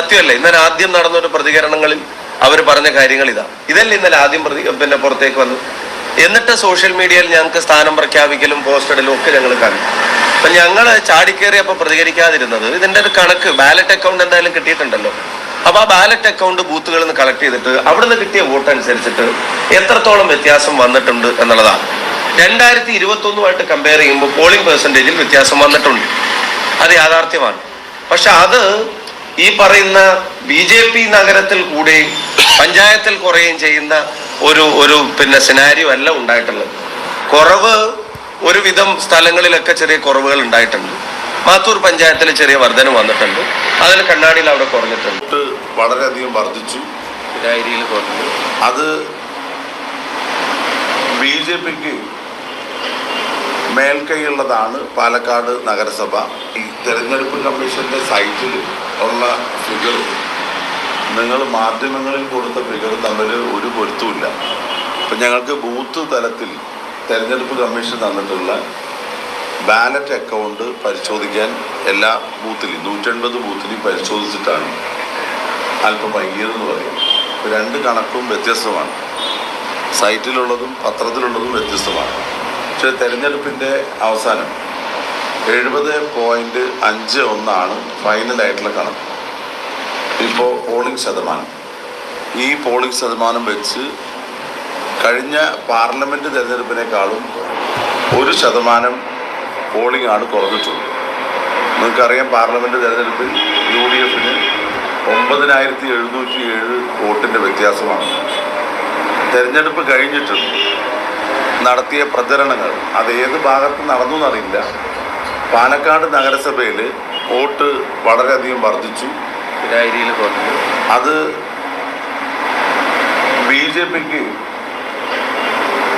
സത്യമല്ല. ഇന്നലെ ആദ്യം നടന്ന ഒരു പ്രതികരണങ്ങളിൽ അവർ പറഞ്ഞ കാര്യങ്ങൾ ഇതാ. ഇതല്ലേ ഇന്നലെ ആദ്യം പ്രതി പിന്നെ പുറത്തേക്ക് വന്നു. എന്നിട്ട് സോഷ്യൽ മീഡിയയിൽ ഞങ്ങൾക്ക് സ്ഥാനം പ്രഖ്യാപിക്കലും പോസ്റ്റ് ഇടലും ഒക്കെ ഞങ്ങൾ കണ്ടു. അപ്പൊ ഞങ്ങൾ ചാടിക്കേറിയപ്പോൾ പ്രതികരിക്കാതിരുന്നത് ഇതിന്റെ ഒരു കണക്ക്. ബാലറ്റ് അക്കൗണ്ട് എന്തായാലും കിട്ടിയിട്ടുണ്ടല്ലോ. അപ്പൊ ആ ബാലറ്റ് അക്കൗണ്ട് ബൂത്തുകളിൽ നിന്ന് കളക്ട് ചെയ്തിട്ട് അവിടുന്ന് കിട്ടിയ വോട്ട് അനുസരിച്ചിട്ട് എത്രത്തോളം വ്യത്യാസം വന്നിട്ടുണ്ട് എന്നുള്ളതാണ്. രണ്ടായിരത്തി ഇരുപത്തി ഒന്നുമായിട്ട് കമ്പയർ ചെയ്യുമ്പോൾ പോളിംഗ് പെർസെന്റേജിൽ വ്യത്യാസം വന്നിട്ടുണ്ട്. അത് യാഥാർത്ഥ്യമാണ്. പക്ഷെ അത് ഈ പറയുന്ന ബി ജെ പി നഗരത്തിൽ കൂടെയും പഞ്ചായത്തിൽ കുറയുകയും ചെയ്യുന്ന ഒരു ഒരു പിന്നെ സിനാരിയോ അല്ല ഉണ്ടായിട്ടുള്ളത്. കുറവ് ഒരുവിധം സ്ഥലങ്ങളിലൊക്കെ ചെറിയ കുറവുകൾ ഉണ്ടായിട്ടുണ്ട്. മാത്തൂർ പഞ്ചായത്തിൽ ചെറിയ വർധന വന്നിട്ടുണ്ട്. അതിൽ കണ്ണാടിയിൽ അവിടെ കുറഞ്ഞിട്ടുണ്ട്. വളരെയധികം വർദ്ധിച്ചു. കുറഞ്ഞു. അത് ബി ജെ പിക്ക് മേൽക്കൈയുള്ളതാണ് പാലക്കാട് നഗരസഭ. ഈ തെരഞ്ഞെടുപ്പ് കമ്മീഷന്റെ സൈറ്റിൽ ഉള്ള ഫിഗർ നിങ്ങൾ മാധ്യമങ്ങളിൽ കൊടുത്ത ഫിഗർ തമ്മിൽ ഒരു പൊരുത്തുമില്ല അപ്പം ഞങ്ങൾക്ക് ബൂത്ത് തലത്തിൽ തെരഞ്ഞെടുപ്പ് കമ്മീഷൻ തന്നിട്ടുള്ള ബാലറ്റ് അക്കൗണ്ട് പരിശോധിക്കാൻ എല്ലാ ബൂത്തിലും നൂറ്റൻപത് ബൂത്തിലും പരിശോധിച്ചിട്ടാണ് അല്പം വൈകിയതെന്ന് പറയും. രണ്ട് കണക്കും വ്യത്യസ്തമാണ്. സൈറ്റിലുള്ളതും പത്രത്തിലുള്ളതും വ്യത്യസ്തമാണ്. പക്ഷേ തെരഞ്ഞെടുപ്പിന്റെ അവസാനം എഴുപത് പോയിന്റ് അഞ്ച് ഒന്നാണ് ഫൈനലായിട്ടുള്ള കണക്ക്. ഇപ്പോൾ പോളിംഗ് ശതമാനം. ഈ പോളിംഗ് ശതമാനം വെച്ച് കഴിഞ്ഞ പാർലമെന്റ് തെരഞ്ഞെടുപ്പിനേക്കാളും ഒരു ശതമാനം പോളിംഗ് ആണ് കുറഞ്ഞിട്ടുള്ളത്. നിങ്ങൾക്കറിയാം പാർലമെന്റ് തിരഞ്ഞെടുപ്പിൽ യു ഡി എഫിന് ഒമ്പതിനായിരത്തി എഴുന്നൂറ്റി ഏഴ് വോട്ടിന്റെ വ്യത്യാസമാണ്. തെരഞ്ഞെടുപ്പ് കഴിഞ്ഞിട്ടും നടത്തിയ പ്രചരണങ്ങൾ അത് ഏത് ഭാഗത്ത് നടന്നു എന്നറിയില്ല. പാലക്കാട് നഗരസഭയിൽ വോട്ട് വളരെയധികം വർദ്ധിച്ചു. രായിരിയിൽ കുറഞ്ഞു അത് ബി ജെ പിക്ക്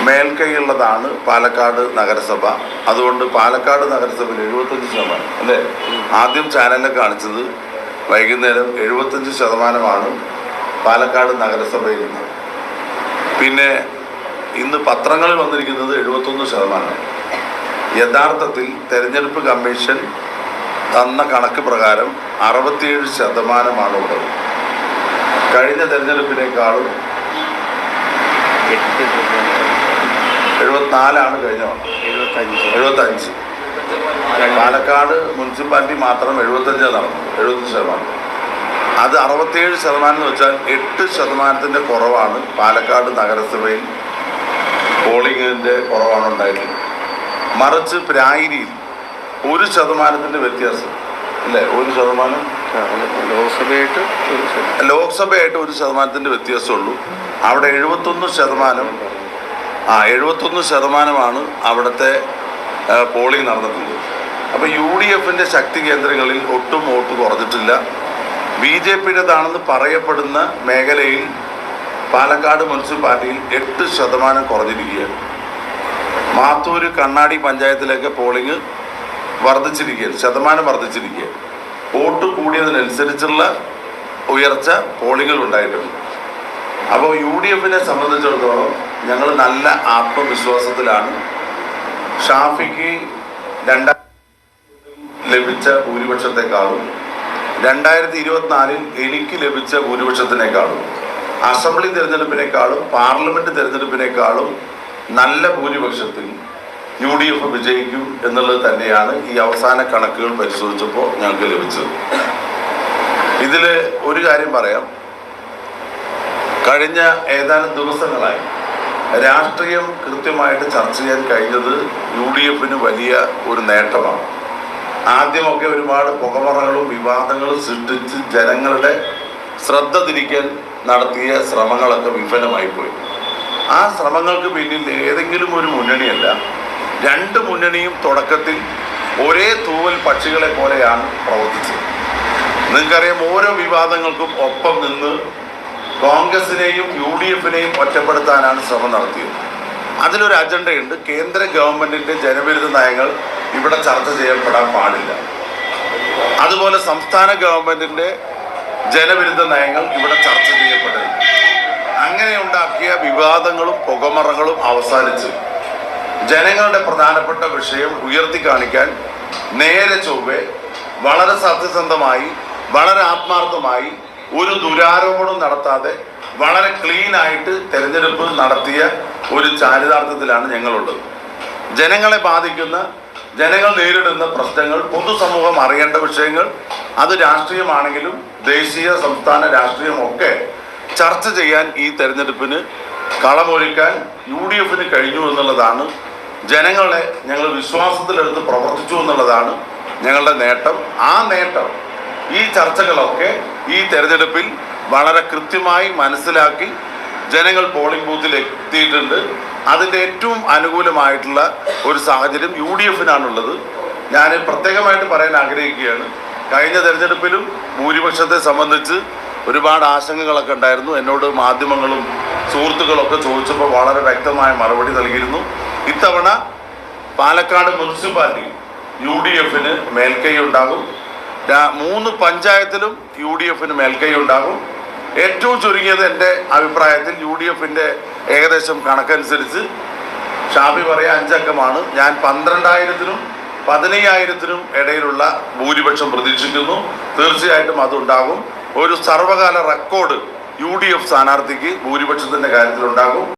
മേൽക്കൈയുള്ളതാണ് പാലക്കാട് നഗരസഭ. അതുകൊണ്ട് പാലക്കാട് നഗരസഭയിൽ എഴുപത്തഞ്ച് ശതമാനം അല്ലേ? ആദ്യം ചാനലിൽ കാണിച്ചത് വൈകുന്നേരം എഴുപത്തഞ്ച് ശതമാനമാണ് പാലക്കാട് നഗരസഭയിൽ നിന്ന് പിന്നെ ഇന്ന് പത്രങ്ങളിൽ വന്നിരിക്കുന്നത് എഴുപത്തൊന്ന് ശതമാനം യഥാർത്ഥത്തിൽ തെരഞ്ഞെടുപ്പ് കമ്മീഷൻ തന്ന കണക്ക് പ്രകാരം അറുപത്തിയേഴ് ശതമാനമാണ് ഉള്ളത്. കഴിഞ്ഞ തെരഞ്ഞെടുപ്പിനേക്കാളും എഴുപത്തിനാലാണ് കഴിഞ്ഞ എഴുപത്തഞ്ച്. പാലക്കാട് മുനിസിപ്പാലിറ്റി മാത്രം എഴുപത്തഞ്ച് നടന്നു. എഴുപത്തഞ്ച് ശതമാനം. അത് അറുപത്തിയേഴ് ശതമാനം എന്ന് വെച്ചാൽ എട്ട് ശതമാനത്തിന്റെ കുറവാണ് പാലക്കാട് നഗരസഭയിൽ പോളിംഗിന്റെ കുറവാണ് ഉണ്ടായിട്ടുള്ളത് മറിച്ച് പ്രായിരിയിൽ ഒരു ശതമാനത്തിന്റെ വ്യത്യാസം. അല്ലേ? ഒരു ശതമാനം? ലോക്സഭയായിട്ട്. ലോക്സഭയായിട്ട് ഒരു ശതമാനത്തിന്റെ വ്യത്യാസമുള്ളൂ. അവിടെ എഴുപത്തൊന്ന് ശതമാനം ആ എഴുപത്തൊന്ന് ശതമാനമാണ് അവിടുത്തെ പോളിംഗ് നടന്നിട്ടുള്ളത്. അപ്പോൾ യു ഡി എഫിന്റെ ശക്തി കേന്ദ്രങ്ങളിൽ ഒട്ടും വോട്ട് കുറഞ്ഞിട്ടില്ല. ബി ജെ പിയുടേതാണെന്ന് പറയപ്പെടുന്ന മേഖലയിൽ പാലക്കാട് മുനിസിപ്പാലിറ്റിയിൽ എട്ട് ശതമാനം കുറഞ്ഞിരിക്കുകയാണ്. മാത്തൂര് കണ്ണാടി പഞ്ചായത്തിലേക്ക് പോളിംഗ് വർദ്ധിച്ചിരിക്കുകയാണ്. ശതമാനം വർദ്ധിച്ചിരിക്കുകയാണ്. വോട്ട് കൂടിയതിനനുസരിച്ചുള്ള ഉയർച്ച പോളിംഗിൽ ഉണ്ടായിട്ടുണ്ട്. അപ്പോൾ യു ഡി എഫിനെ സംബന്ധിച്ചിടത്തോളം ഞങ്ങൾ നല്ല ആത്മവിശ്വാസത്തിലാണ്. ഷാഫിക്ക് രണ്ടാം ലഭിച്ച ഭൂരിപക്ഷത്തെക്കാളും രണ്ടായിരത്തി ഇരുപത്തിനാലിൽ എനിക്ക് ലഭിച്ച ഭൂരിപക്ഷത്തിനേക്കാളും. അസംബ്ലി തിരഞ്ഞെടുപ്പിനേക്കാളും പാർലമെന്റ് തിരഞ്ഞെടുപ്പിനേക്കാളും നല്ല ഭൂരിപക്ഷത്തിൽ യു ഡി എഫ് വിജയിക്കും എന്നുള്ളത് തന്നെയാണ് ഈ അവസാന കണക്കുകൾ പരിശോധിച്ചപ്പോൾ ഞങ്ങൾക്ക് ലഭിച്ചത്. ഇതിൽ ഒരു കാര്യം പറയാം. കഴിഞ്ഞ ഏതാനും ദിവസങ്ങളായി രാഷ്ട്രീയം കൃത്യമായിട്ട് ചർച്ച ചെയ്യാൻ കഴിഞ്ഞത് യു ഡി എഫിന് വലിയ ഒരു നേട്ടമാണ്. ആദ്യമൊക്കെ ഒരുപാട് പുകമറകളും വിവാദങ്ങളും സൃഷ്ടിച്ച് ജനങ്ങളുടെ ശ്രദ്ധ തിരിക്കാൻ നടത്തിയ ശ്രമങ്ങളൊക്കെ വിഫലമായി പോയി ആ ശ്രമങ്ങൾക്ക് പിന്നിൽ ഏതെങ്കിലും ഒരു മുന്നണിയല്ല. രണ്ട് മുന്നണിയും തുടക്കത്തിൽ ഒരേ തൂവൽ പക്ഷികളെ പോലെയാണ് പ്രവർത്തിച്ചത്. നിങ്ങൾക്കറിയാം ഓരോ വിവാദങ്ങൾക്കും ഒപ്പം നിന്ന് കോൺഗ്രസിനെയും യു ഡി എഫിനെയും ഒറ്റപ്പെടുത്താനാണ് ശ്രമം നടത്തിയത്. അതിലൊരു അജണ്ടയുണ്ട് കേന്ദ്ര ഗവൺമെന്റിന്റെ ജനവിരുദ്ധ നയങ്ങൾ ഇവിടെ ചർച്ച ചെയ്യപ്പെടാൻ പാടില്ല. അതുപോലെ സംസ്ഥാന ഗവൺമെന്റിന്റെ ജനവിരുദ്ധ നയങ്ങൾ ഇവിടെ ചർച്ച ചെയ്യപ്പെടരുത് അങ്ങനെ ഉണ്ടാക്കിയ വിവാദങ്ങളും പുകമറകളും അവസാനിച്ച്. ജനങ്ങളുടെ പ്രധാനപ്പെട്ട വിഷയം ഉയർത്തി കാണിക്കാൻ നേരെ ചൊവ്വെ വളരെ സത്യസന്ധമായി വളരെ ആത്മാർത്ഥമായി ഒരു ദുരാരോപണം നടത്താതെ വളരെ ക്ലീൻ ആയിട്ട് തെരഞ്ഞെടുപ്പ് നടത്തിയ ഒരു ചാരിതാർത്ഥത്തിലാണ് ഞങ്ങളുള്ളത്. ജനങ്ങളെ ബാധിക്കുന്ന ജനങ്ങൾ നേരിടുന്ന പ്രശ്നങ്ങൾ പൊതുസമൂഹം അറിയേണ്ട വിഷയങ്ങൾ അത് രാഷ്ട്രീയമാണെങ്കിലും ദേശീയ സംസ്ഥാന രാഷ്ട്രീയമൊക്കെ ചർച്ച ചെയ്യാൻ ഈ തെരഞ്ഞെടുപ്പിന് കളമൊരുക്കാൻ യു ഡി എഫിന് കഴിഞ്ഞു എന്നുള്ളതാണ്. ജനങ്ങളെ ഞങ്ങൾ വിശ്വാസത്തിലെടുത്ത് പ്രവർത്തിച്ചു എന്നുള്ളതാണ് ഞങ്ങളുടെ നേട്ടം. ആ നേട്ടം ഈ ചർച്ചകളൊക്കെ ഈ തെരഞ്ഞെടുപ്പിൽ വളരെ കൃത്യമായി മനസ്സിലാക്കി ജനങ്ങൾ പോളിംഗ് ബൂത്തിൽ എത്തിയിട്ടുണ്ട്. അതിന്റെ ഏറ്റവും അനുകൂലമായിട്ടുള്ള ഒരു സാഹചര്യം യു ഡി എഫിനാണുള്ളത് ഞാൻ പ്രത്യേകമായിട്ട് പറയാൻ ആഗ്രഹിക്കുകയാണ്. കഴിഞ്ഞ തെരഞ്ഞെടുപ്പിലും ഭൂരിപക്ഷത്തെ സംബന്ധിച്ച് ഒരുപാട് ആശങ്കകളൊക്കെ ഉണ്ടായിരുന്നു. എന്നോട് മാധ്യമങ്ങളും സുഹൃത്തുക്കളൊക്കെ ചോദിച്ചപ്പോൾ വളരെ വ്യക്തമായ മറുപടി നൽകിയിരുന്നു. ഇത്തവണ പാലക്കാട് മുനിസിപ്പാലിറ്റി യു ഡി എഫിന് മേൽക്കൈ ഉണ്ടാകും. മൂന്ന് പഞ്ചായത്തിലും യു ഡി എഫിന് മേൽക്കൈ ഉണ്ടാകും. ഏറ്റവും ചുരുങ്ങിയത് എന്റെ അഭിപ്രായത്തിൽ യു ഡി എഫിന്റെ ഏകദേശം കണക്കനുസരിച്ച് ഷാബി പറയാൻ അഞ്ചക്കമാണ്. ഞാൻ പന്ത്രണ്ടായിരത്തിനും പതിനയ്യായിരത്തിനും ഇടയിലുള്ള ഭൂരിപക്ഷം പ്രതീക്ഷിക്കുന്നു. തീർച്ചയായിട്ടും അതുണ്ടാകും. ഒരു സർവകാല റെക്കോർഡ് യു ഡി എഫ് സ്ഥാനാർത്ഥിക്ക് ഭൂരിപക്ഷത്തിന്റെ കാര്യത്തിലുണ്ടാകും.